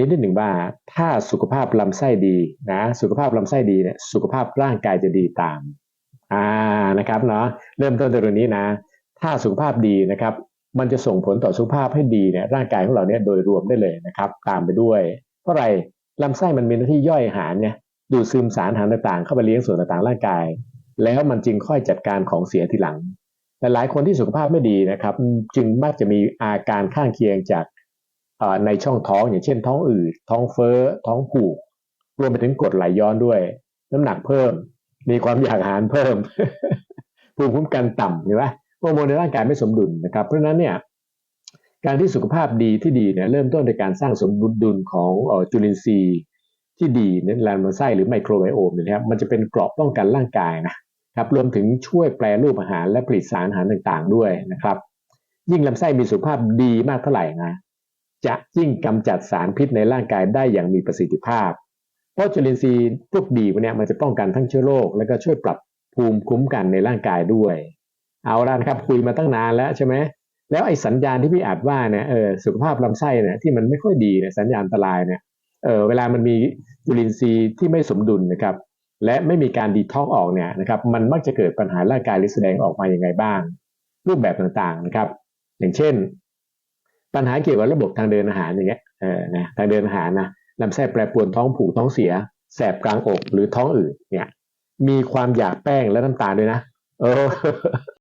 นิดหนึ่งว่าถ้าสุขภาพลำไส้ดีนะสุขภาพลำไส้ดีเนี่ยสุขภาพร่างกายจะดีตามอ่านะครับเนาะเริ่มต้นตรงนี้นะ ถ้าสุขภาพดีนะครับ มันจะส่งผลต่อสุขภาพให้ดีเนี่ยร่างกายของเราเนี่ยโดยรวมได้เลยนะครับ ตามไปด้วย เพราะอะไรลำไส้มันมีหน้าที่ย่อยอาหารเนี่ยดูดซึมสารอาหารต่างๆ เข้าไปเลี้ยงส่วนต่างๆร่างกาย แล้วมันจึงค่อยจัดการของเสียทีหลังแต่หลายคนที่สุขภาพไม่ดีนะครับ จึงมักจะมีอาการข้างเคียงจาก ในช่องท้องอย่างเช่นท้องอืดท้องเฟ้อ ท้องผูก รวมไปถึงกดไหลย้อนด้วย น้ำหนักเพิ่ม มีความอยากอาหารเพิ่มภูมิคุ้มกันต่ำเห็นไหมฮอร์โมนในร่างกายไม่สมดุลนะครับ เพราะฉะนั้นเนี่ยการที่สุขภาพดีที่ดีเนี่ยเริ่มต้นในการสร้างสมดุลของออจุลินทรีย์ที่ดีในลำไส้หรือไมโครไบโอมเนี่ยนะครับมันจะเป็นเกราะป้องกันร่างกายนะครับรวมถึงช่วยแปรรูปอาหารและผลิตสารอาหารต่างๆ ด้วยนะครับ ยิ่งลำไส้มีสุขภาพดีมากเท่าไหร่นะ จะยิ่งกำจัดสารพิษในร่างกายได้อย่างมีประสิทธิภาพ เพราะจุลินทรีย์พวกดีพวกเนี้ยมันจะป้องกันทั้งเชื้อโรค แล้วก็ช่วยปรับภูมิคุ้มกันในร่างกายด้วย เอาละนะครับคุยมาตั้งนานแล้วใช่ไหมแล้วไอ้สัญญาณที่พี่อาจว่าเนี่ยเออสุขภาพลำไส้เนี่ยที่มันไม่ค่อยดีเนี่ยสัญญาณอันตรายเนี่ยเออเวลามันมีจุลินทรีย์ที่ไม่สมดุลนะครับ และไม่มีการดีท็อกออกเนี่ยนะครับมันมักจะเกิดปัญหาร่างกายหรือแสดงออกมาอย่างไงบ้าง รูปแบบต่างๆนะครับ อย่างเช่น ปัญหาเกี่ยวกับระบบทางเดินอาหารอย่างเงี้ยเออนะทางเดินอาหารนะลำไส้แปรปรวนท้องผูกท้องเสีย แสบกลางอกหรือท้องอืดเนี่ย มีความอยากแป้งและน้ำตาลด้วยนะเออ